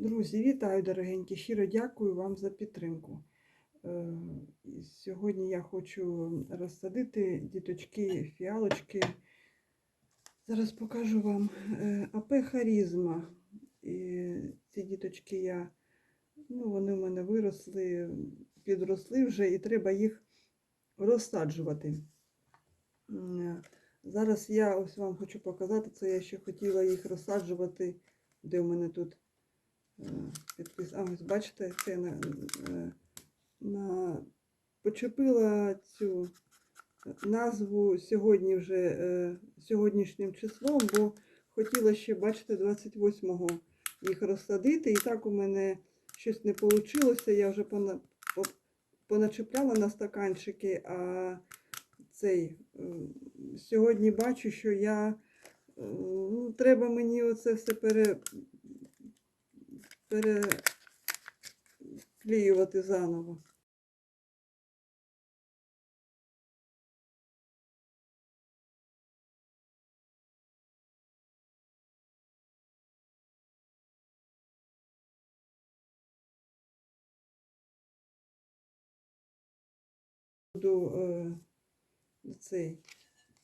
Друзі, вітаю, дорогенькі! Щиро дякую вам за підтримку. Е, Сьогодні я хочу розсадити діточки, фіалочки. Зараз покажу вам е, АП Харізма. І ці діточки я, ну, вони в мене виросли, підросли вже, і треба їх розсаджувати. Зараз я ось вам хочу показати, це я ще хотіла їх розсаджувати, де в мене тут е, А ось бачите, це на, е, на почепила цю назву сьогодні вже е, сьогоднішнім числом, бо хотіла ще, бачите, 28-го їх розсадити. І так у мене щось не вийшло. Я вже пона, поначепляла на стаканчики, а цей е, сьогодні бачу, що я ну, треба мені оце все пере, переклеювати заново. Буду е, цей.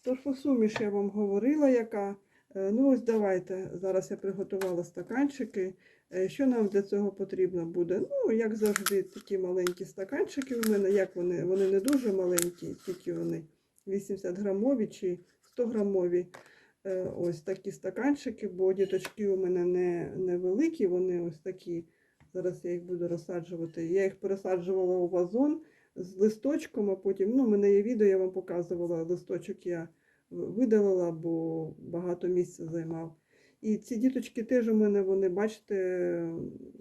Торфосуміш я вам говорила, яка. Е, Ну, ось давайте. Зараз я приготувала стаканчики. Е, Що нам для цього потрібно буде? Ну, як завжди, такі маленькі стаканчики у мене. Як вони? Вони не дуже маленькі, тільки вони 80 грамові чи 100 грамові. Е, Ось такі стаканчики, бо діточки у мене не, не великі, вони ось такі. Зараз я їх буду розсаджувати. Я їх пересаджувала у вазон з листочком, а потім, ну, у мене є відео, я вам показувала, листочок я видалила, бо багато місця займав. І ці діточки теж у мене, вони, бачите,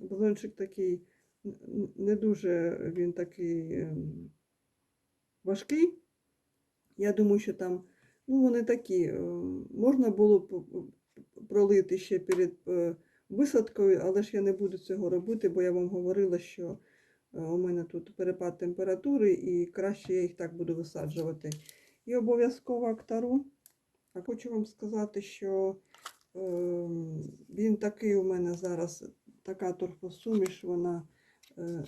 вазончик такий, не дуже він такий ем, важкий. Я думаю, що там, ну, вони такі, е, можна було б пролити ще перед е, висадкою, але ж я не буду цього робити, бо я вам говорила, що е, у мене тут перепад температури і краще я їх так буду висаджувати. І обов'язково актару. А хочу вам сказати, що він такий у мене зараз, така торфосуміш, вона е,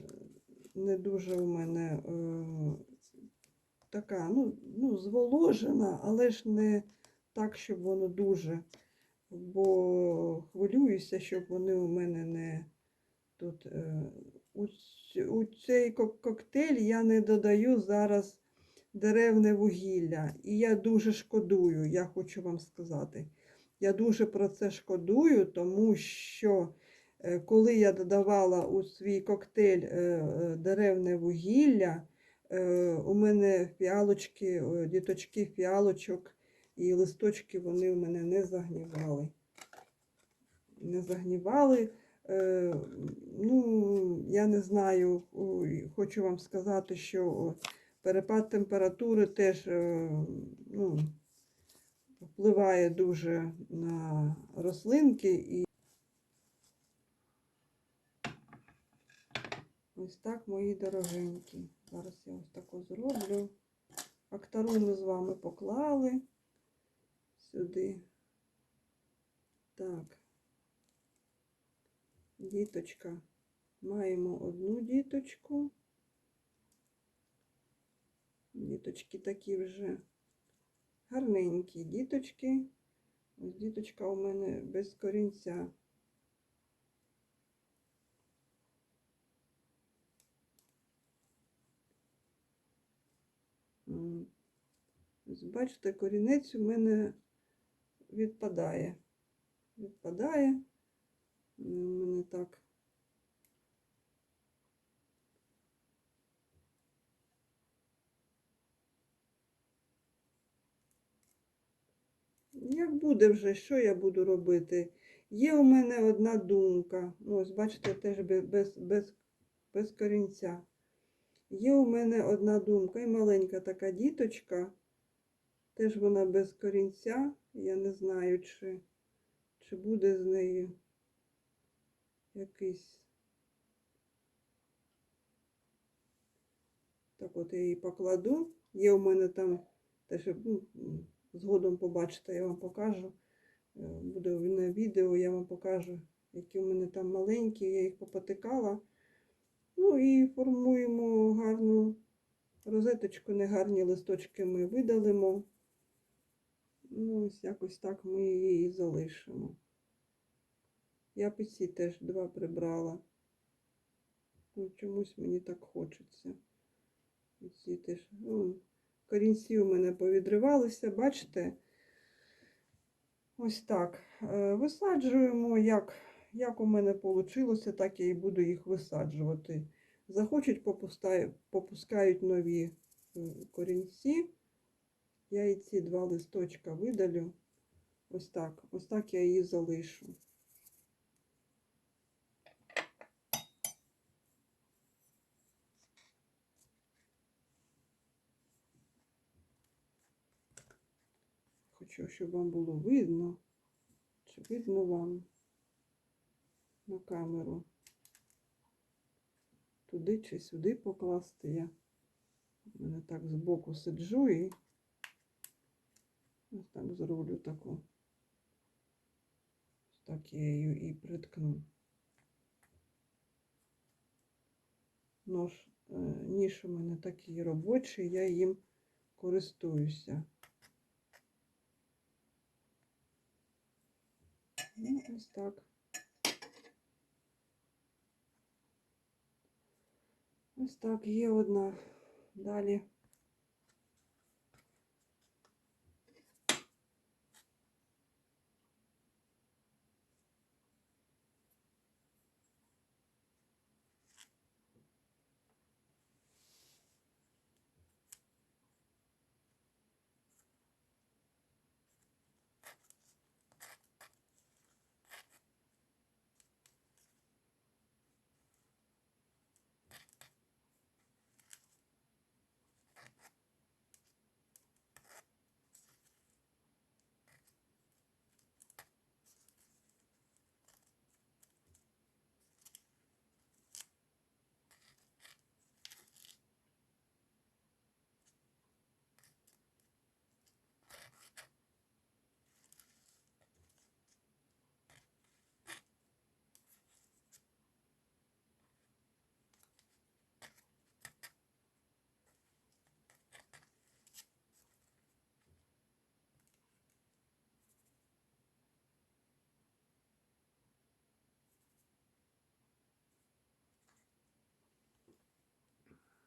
не дуже у мене е, така, ну, ну, зволожена, але ж не так, щоб воно дуже. Бо хвилююся, щоб вони у мене не тут. Е, у, у цей коктейль я не додаю зараз деревне вугілля. І я дуже шкодую, я хочу вам сказати. Я дуже про це шкодую, тому що е, коли я додавала у свій коктейль е, е, деревне вугілля, у мене фіалочки, діточки фіалочок і листочки вони у мене не загнівали. Не загнівали. Ну, я не знаю, хочу вам сказати, що перепад температури теж ну, впливає дуже на рослинки. І ось так, мої дорогенькі. Зараз я ось таку зроблю. Актару ми з вами поклали сюди. Так. Діточка. Маємо одну діточку. Діточки такі вже гарненькі діточки. Ось діточка у мене без корінця. Бачите, корінець у мене відпадає. Відпадає. У мене так. Як буде вже, що я буду робити? Є у мене одна думка. Ось бачите, теж без, без, без, корінця. Є у мене одна думка і маленька така діточка. Теж вона без корінця. Я не знаю, чи, чи буде з нею якийсь. Так от я її покладу. Є у мене там теж ну, згодом побачите, я вам покажу. Е, Буде на відео, я вам покажу, які у мене там маленькі, я їх попотикала. Ну і формуємо гарну розеточку, негарні листочки ми видалимо. Ну, ось якось так ми її залишимо. Я б і ці теж два прибрала. Ну, чомусь мені так хочеться. І ці теж. Ну, корінці у мене повідривалися, бачите? Ось так. Е, Висаджуємо, як, як у мене вийшло, так я і буду їх висаджувати. Захочуть, попускаю- попускають нові е, корінці. Я і ці два листочка видалю. Ось так. Ось так я її залишу. Хочу, щоб вам було видно. Чи видно вам на камеру? Туди чи сюди покласти я. У мене так збоку сиджу і ось так зроблю таку. Ось так я її і приткну. Нож, е, ніж у мене такий робочий, я їм користуюся. Ну, ось так. Ось так, є одна. Далі.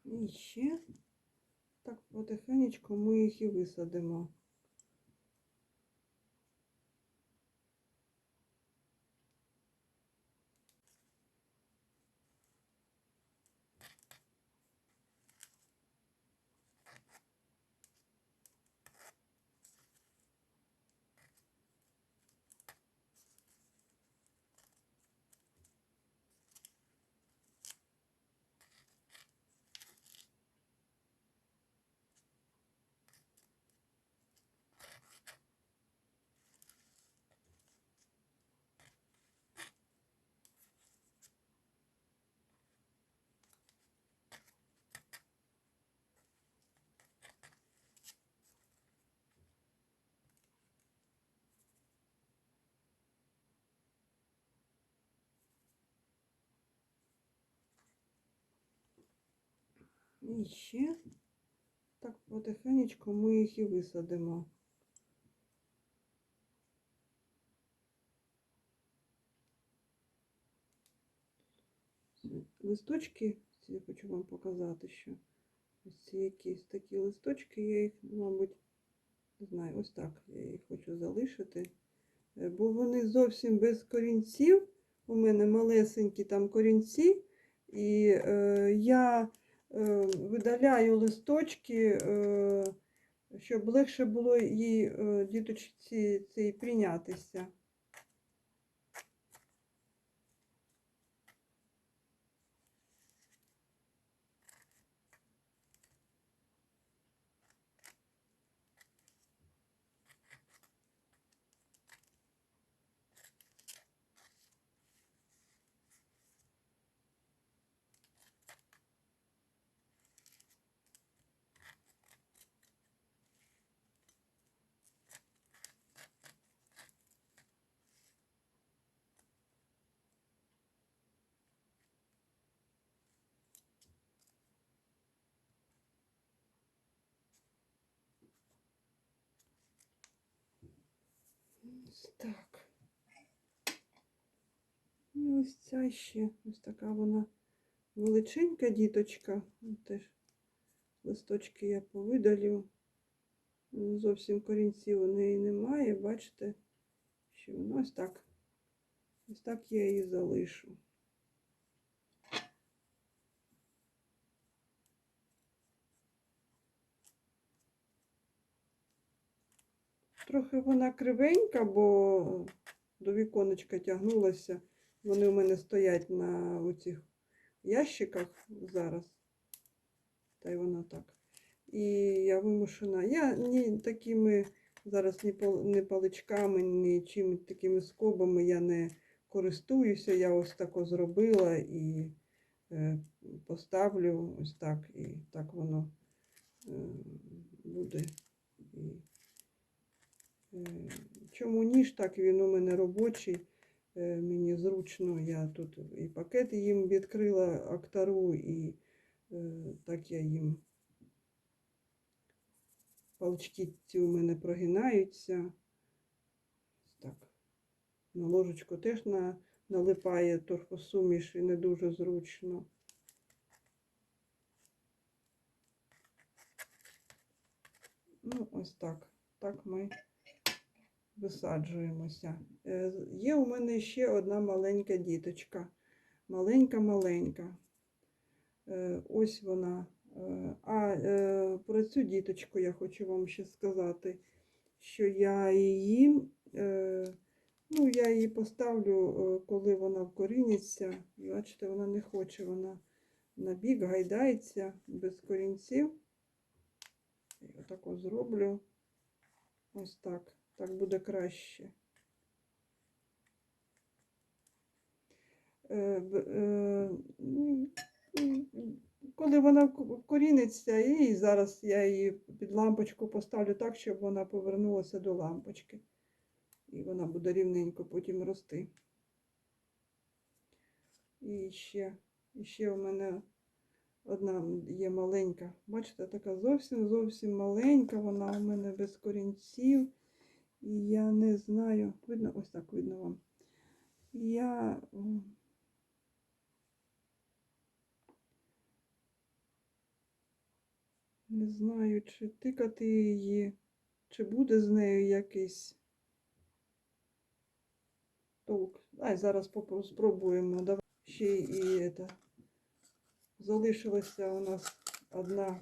І ще так потихенечку ми їх і висадимо. І ще так потихенечку ми їх і висадимо. Листочки, я хочу вам показати, що ось ці якісь такі листочки, я їх, мабуть, не знаю, ось так я їх хочу залишити. Е, Бо вони зовсім без корінців. У мене малесенькі там корінці, і е, я видаляю листочки, е, щоб легше було їй е, діточці цей прийнятися. Так. І ось ця ще, ось така вона величенька діточка. Теж листочки я повидалю. Зовсім корінців у неї немає. Бачите, що вона ось так. Ось так я її залишу. Трохи вона кривенька, бо до віконечка тягнулася. Вони у мене стоять на оцих ящиках зараз. Та й вона так. І я вимушена. Я ні такими зараз ні, ні паличками, ні чим такими скобами я не користуюся. Я ось тако зробила і е, поставлю ось так, і так воно е, буде. Чому ніж так він у мене робочий. Е, Мені зручно, я тут і пакет їм відкрила актару, і е, так я їм палички ці у мене прогинаються. Так. На ложечку теж на, налипає торфосуміш і не дуже зручно. Ну, ось так. Так ми висаджуємося. Е, Є у мене ще одна маленька діточка. Маленька-маленька. Е, Ось вона. Е, А про цю діточку я хочу вам ще сказати, що я її, ну, я її поставлю, коли вона вкоріниться. Бачите, вона не хоче, вона на бік гайдається без корінців. Я так зроблю. Ось так. Так буде краще. Е, е, Коли вона вкоріниться, і зараз я її під лампочку поставлю так, щоб вона повернулася до лампочки. І вона буде рівненько потім рости. І ще, і ще у мене одна є маленька. Бачите, така зовсім зовсім маленька, вона у мене без корінців. І я не знаю, видно, ось так видно вам. Я не знаю, чи тикати її, чи буде з нею якийсь толк. Ай, зараз спробуємо. Давай ще і це. Залишилася у нас одна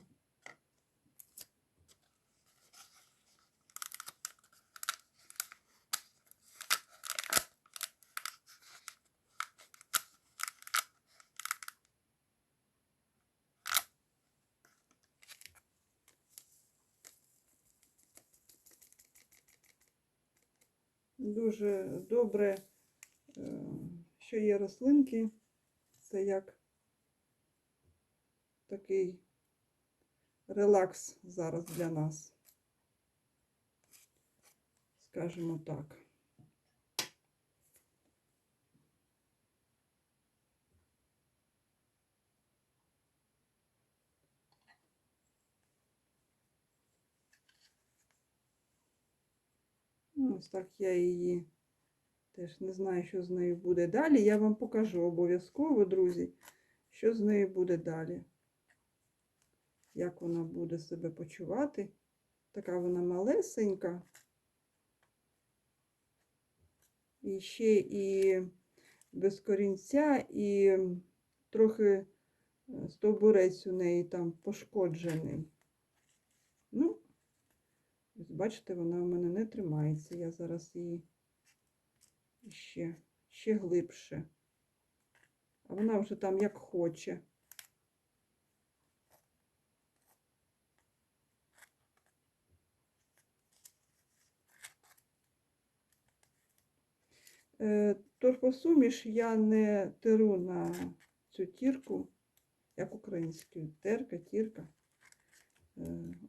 Дуже добре, е, що є рослинки. Це як такий релакс зараз для нас. Скажімо так. Ось так я її теж не знаю, що з нею буде далі. Я вам покажу обов'язково, друзі, що з нею буде далі. Як вона буде себе почувати. Така вона малесенька. І ще і без корінця, і трохи е, стовбурець у неї там пошкоджений. Ну, ось бачите, вона у мене не тримається. Я зараз її ще, ще глибше. А вона вже там як хоче. Е, Торфосуміш я не теру на цю тірку, як українською, терка, тірка.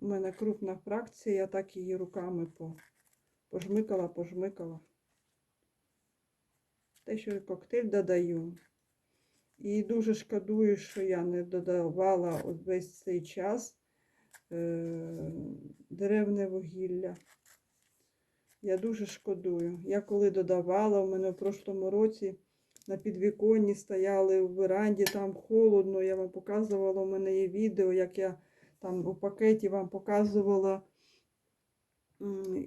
У мене крупна фракція, я так її руками пожмикала, пожмикала. Те, що і коктейль додаю. І дуже шкодую, що я не додавала весь цей час е, деревне вугілля. Я дуже шкодую. Я коли додавала, у мене в прошлому році на підвіконні стояли в веранді, там холодно. Я вам показувала, у мене є відео, як я там у пакеті вам показувала.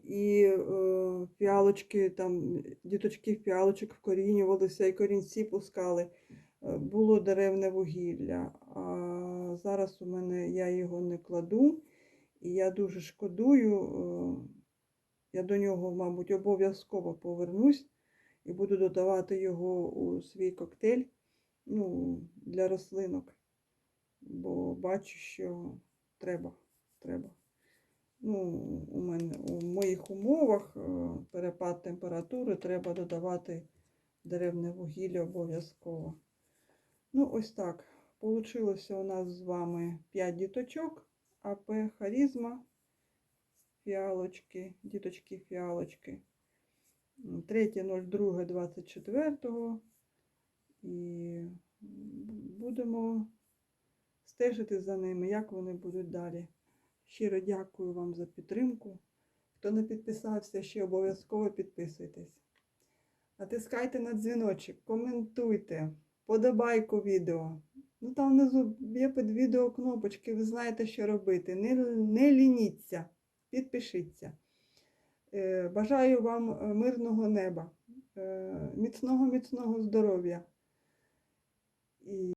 І е, фіалочки, там діточки фіалочок вкорінювалися і корінці пускали. Е, Було деревне вугілля. А зараз у мене я його не кладу. І я дуже шкодую. е, Я до нього, мабуть, обов'язково повернусь і буду додавати його у свій коктейль ну, для рослинок. Бо бачу, що треба. треба. Ну, у мене у моїх умовах е, перепад температури треба додавати деревне вугілля обов'язково. Ну, ось так. Получилося у нас з вами 5 діточок, АП Харізма, фіалочки, діточки фіалочки. 3.02.24 і будемо стежити за ними, як вони будуть далі. Щиро дякую вам за підтримку. Хто не підписався, ще обов'язково підписуйтесь. Натискайте на дзвіночок, коментуйте, подобайку відео. Ну там внизу є під відео кнопочки, ви знаєте, що робити. Не, не лініться, підпишіться. Е, Бажаю вам е, мирного неба, е, міцного, міцного здоров'я. І